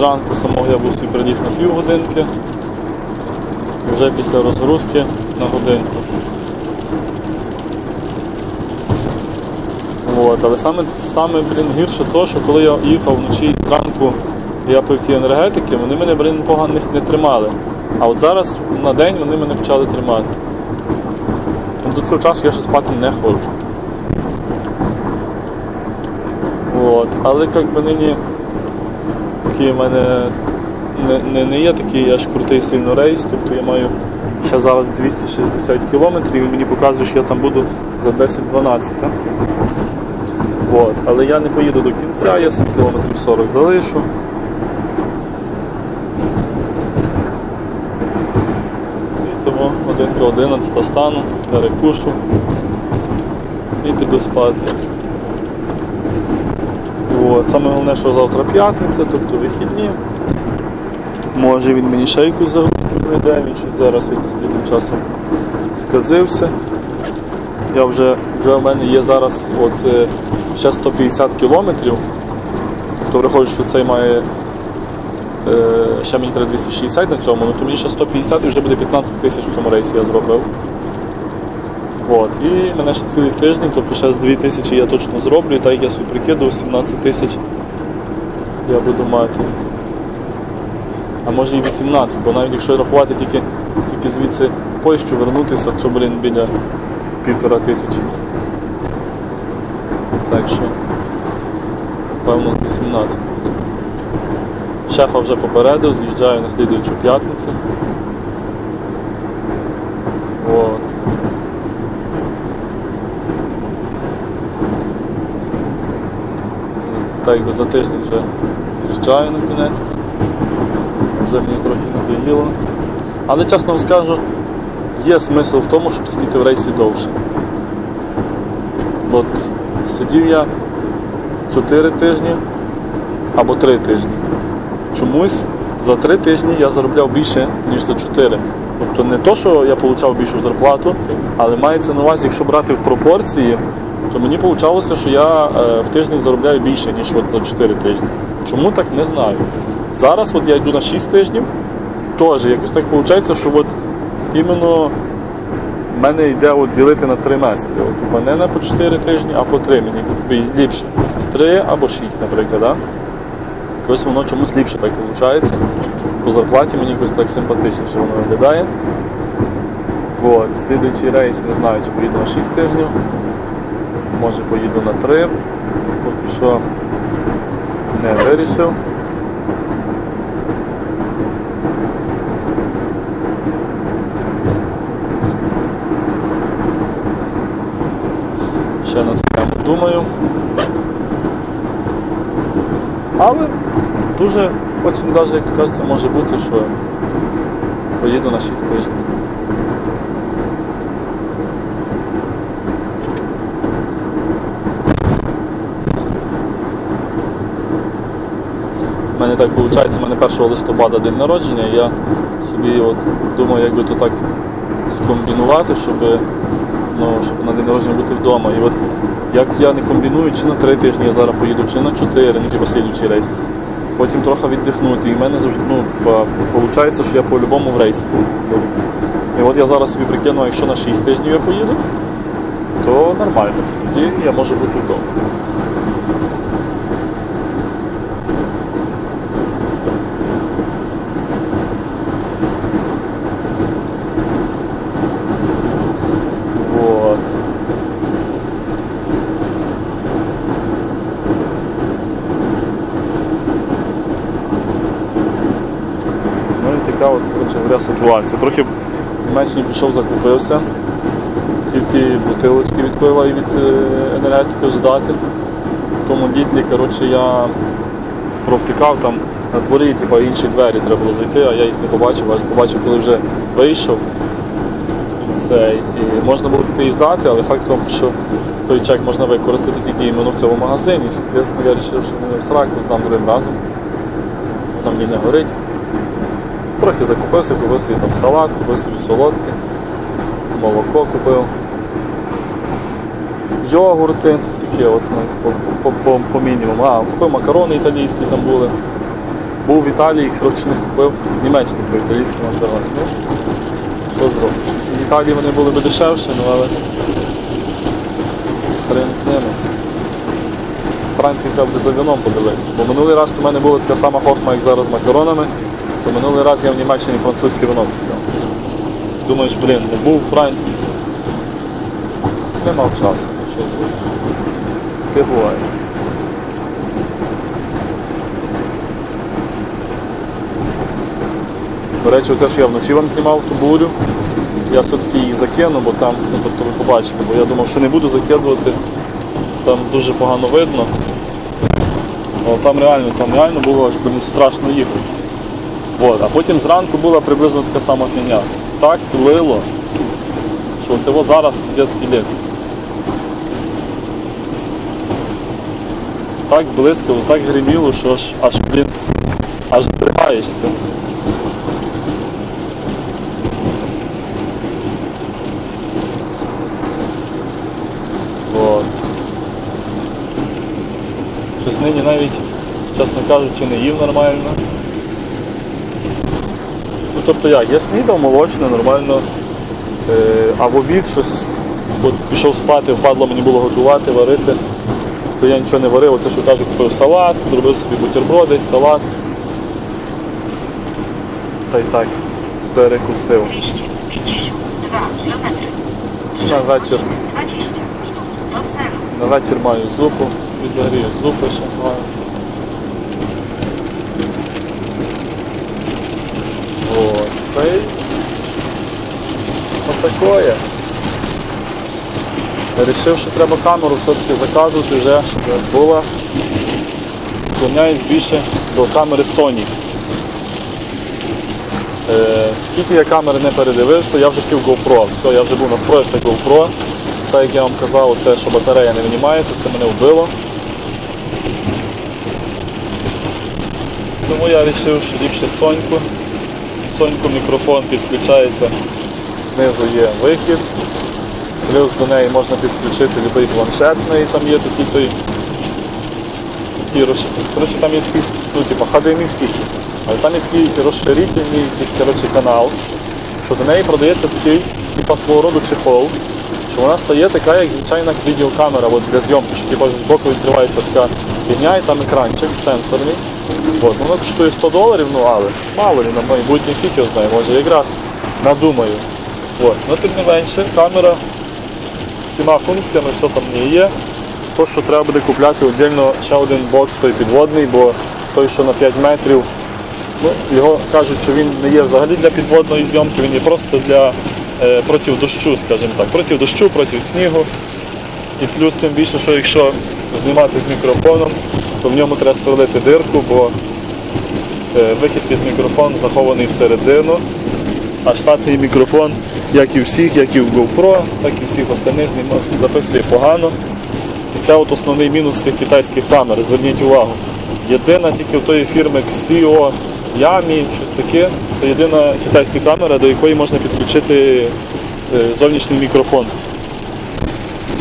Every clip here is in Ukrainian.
зранку самого я був свій приліт на півгодинки. І вже після розгрузки на годинку. От, але саме, саме блін, гірше то, що коли я їхав вночі зранку, я пив ті енергетики, вони мене блін, погано не, не тримали. А от зараз на день вони мене почали тримати. До цього часу я ще спати не хочу. От. Але як би нині такий в мене не, не, не є такий аж крутий сильно рейс, тобто я маю ще зараз 260 кілометрів і мені показує, що я там буду за 10-12. От. Але я не поїду до кінця, я собі кілометрів 40 залишу. І тому годинка 11 стану, перекушу і піду спати. От. Саме головне, що завтра п'ятниця, тобто вихідні. Може він мені ще якусь загрузку прийде, він щось зараз від останнім часом сказився. Я вже, вже в мене є зараз от, е, ще 150 кілометрів. Тобто враховуючи, що цей має е, ще мені треба 260 на цьому, ну то мені ще 150 і вже буде 15 тисяч в цьому рейсі я зробив. От. І мене ще цілий тиждень, тобто ще з 2 тисячі я точно зроблю, і так як я собі прикидував, 17 тисяч я буду мати. А може і 18, бо навіть якщо рахувати тільки, тільки звідси в Польщу вернутися, то блін біля півтора тисячі. Так що, певно, з 18. Шефа вже попередив, з'їжджаю на слідуючу п'ятницю. От. Так якби за тиждень вже їжджаю на кінець. Вже мені трохи надоїло. Але чесно вам скажу, є смисл в тому, щоб сидіти в рейсі довше. От сидів я 4 тижні або 3 тижні. Чомусь за 3 тижні я заробляв більше, ніж за 4. Тобто не то, що я отримав більшу зарплату, але мається на увазі, якщо брати в пропорції, то мені вийшло, що я е, в тиждень заробляю більше, ніж от за 4 тижні. Чому так не знаю. Зараз от я йду на 6 тижнів, теж якось так виходить, що от іменно в мене йде от ділити на триместри. Типа, не на по 4 тижні, а по 3 мені ліпше. 3 або 6, наприклад. Да? Якось воно чомусь ліпше так виходить. По зарплаті мені якось так симпатичніше воно виглядає. От. Слідуючий рейс не знаю, чи поїду на 6 тижнів. Може поїду на 3. Поки що не вирішив. Ще над тему думаю. Але дуже очень навіть, як кажеться, може бути, що поїду на 6 тижнів. Мене так виходить, у мене 1 листопада день народження, і я собі от думаю, як би то так скомбінувати, щоб, ну, щоб на день народження бути вдома. І от як я не комбіную, чи на 3 тижні я зараз поїду, чи на 4, ну слідуючий рейс. Потім трохи віддихнути. І в мене завжди ну, виходить, що я по-любому в рейсі буду. І от я зараз собі прикину, якщо на 6 тижнів я поїду, то нормально. Тоді я можу бути вдома. Вот. Ну і така от, коротше говоря, ситуація. Трохи Німеччині пішов, закупився. Хотів ті бутилочки від і від е, енергетики здати. В тому дітлі, коротше, я провтикав там на дворі, типу, інші двері треба було зайти, а я їх не побачив, аж побачив, коли вже вийшов. Це, і можна було піти і здати, але факт в тому, що той чек можна використати тільки іменно в цьому магазині. Соответственно, я вирішив, що не в сраку здам другим разом. Воно мені не горить. Трохи закупився, купив собі там салат, купив собі солодке, молоко купив, йогурти, такі от, знаєте, по, по, мінімуму. А, купив макарони італійські там були. Був в Італії, коротше, не купив Німеччині по італійським мандаринам. Ну, що зробиш? В Італії вони були б дешевші, ну але хрен з ними. Франції треба за вином подивитися. Бо минулий раз у мене була така сама хохма, як зараз з макаронами, то минулий раз я в Німеччині французьке вино купив. Думаєш, блін, не був у Франції. Не мав часу. Що? Таке буває. До речі, оце що я вночі вам знімав ту бурю. Я все-таки її закину, бо там, ну тобто ви побачите, бо я думав, що не буду закидувати, там дуже погано видно. Але там реально, там реально було аж блін, страшно їхати. От. А потім зранку була приблизно така сама фігня. Так лило, що це во зараз дитячий літ. Так блискало, так гриміло, що аж, аж блін, аж здригаєшся. От. Щось нині навіть, чесно кажучи, не їв нормально. Ну тобто як, я снідав молочне, нормально, е, а в обід щось от пішов спати, впадло мені було готувати, варити, то я нічого не варив, оце що кажу, купив салат, зробив собі бутерброди, салат. Та й так перекусив. 252 km. Na вечір. 20 minut do celu. На вечір маю зупу, собі загрію зупи ще маю. Вот. Та й отакое. Рішив, що треба камеру все-таки заказувати вже, щоб була. Склоняюсь більше до камери Sony. Е, скільки я камери не передивився, я вже хотів GoPro. Все, я вже був настроївся GoPro. Так як я вам казав, це, що батарея не винімається, це мене вбило. Тому я вирішив, що ліпше Соньку. Соньку мікрофон підключається, знизу є вихід. Плюс до неї можна підключити будь-який планшет, в неї там є такий той. Коротше, там є такий, ну, типу, HDMI всіх. Але там є такий розширительний якийсь, коротше, канал, що до неї продається такий, типу, свого роду чехол, що вона стає така, як звичайна відеокамера от для зйомки, що типу, з боку відкривається така фігня і там екранчик сенсорний. От, воно коштує 100 доларів, ну але мало ли на майбутнє його знає, може якраз надумаю. От. Ну тим не менше, камера з всіма функціями, все там ній є. То, що треба буде купляти віддільно ще один бокс той підводний, бо той, що на 5 метрів, ну, його кажуть, що він не є взагалі для підводної зйомки, він є просто для е, проти дощу, скажімо так, проти дощу, проти снігу. І плюс тим більше, що якщо знімати з мікрофоном, то в ньому треба сверлити дирку, бо е, вихід під мікрофон захований всередину, а штатний мікрофон, як і всіх, як і в GoPro, так і всіх остальних записує погано. І це от основний мінус цих китайських камер, зверніть увагу. Єдина тільки в тої фірми Xio, Yami, щось таке, це єдина китайська камера, до якої можна підключити е, зовнішній мікрофон.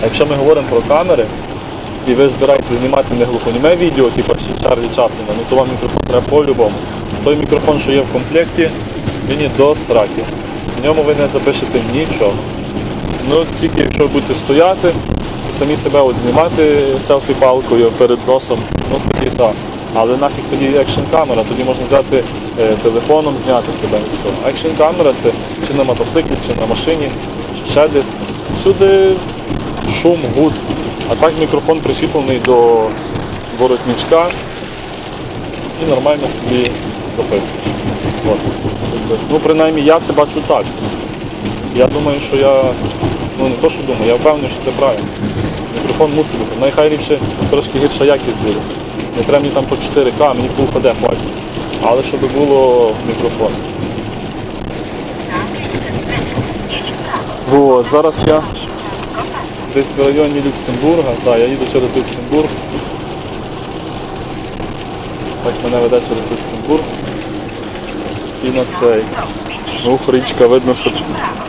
А якщо ми говоримо про камери, і ви збираєте знімати не глухоніме відео, типу Чарлі Чапліна, ну то вам мікрофон треба по-любому. Той мікрофон, що є в комплекті, є до сраки. В ньому ви не запишете нічого. Ну, тільки якщо ви будете стояти і самі себе от знімати селфі-палкою перед носом, ну тоді так. Але нафіг тоді екшн камера, тоді можна взяти е, телефоном, зняти себе і все. Екшн камера це чи на мотоциклі, чи на машині, чи ще десь. Всюди шум, гуд. А так мікрофон причіплений до воротничка і нормально собі записуєш. От. Ну, принаймні я це бачу так. Я думаю, що я, ну не то, що думаю, я впевнений, що це правильно. Мікрофон мусить бути. Найхай трошки гірша якість буде. Не треба мені там по 4К, мені Full HD хватить. Але щоб було мікрофон. Za 500 metrów zjedź w prawo. Вот, зараз я десь в районі Люксембурга. Так, я їду через Люксембург. Так мене веде через Люксембург. І на цей. 150 Ух, річка, видно, що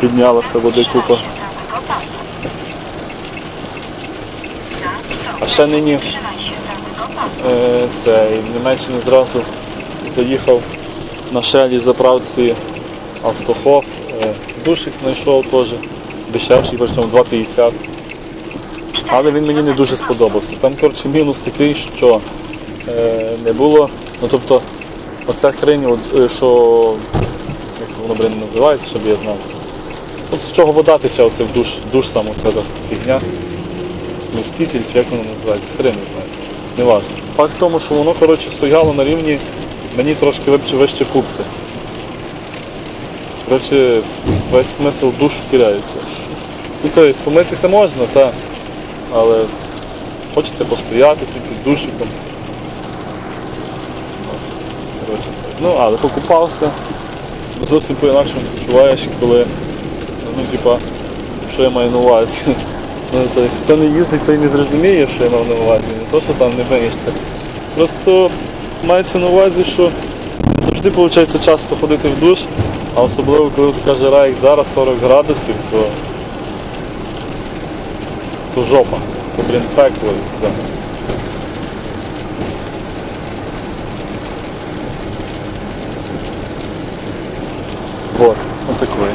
піднялася води купа. się prawego pasa. Za 100 А ще нині е, цей, в Німеччині зразу заїхав на шелі заправці автохоф, е, душик знайшов теж, дешевший, причому 2,50. Але він мені не дуже сподобався. Там, коротше, мінус такий, що е, не було. Ну тобто, оця хрень, от, е, що як воно блин, називається, щоб я знав. От з чого вода тече оце в душ, душ сам оця фігня. Сміститель, чи як воно називається, хрен не знаю. Не важно. Факт в тому, що воно коротше, стояло на рівні мені трошки вище, пупця. Коротше, весь смисл душу тіряється. Ну, тобто, помитися можна, так. Але хочеться постояти собі під душиком. Коротше. Ну, але покупався. Зовсім по-інакшому почуваєш, коли, ну, типа, що я маю на увазі. Ну, тобто, хто не їздить, той не зрозуміє, що я мав на увазі. Не то, що там не виїшся. Просто мається на увазі, що завжди виходить часто ходити в душ, а особливо коли така жара, як зараз 40 градусів, то, то жопа. То, блін, пекло і все. Вот, вот такое.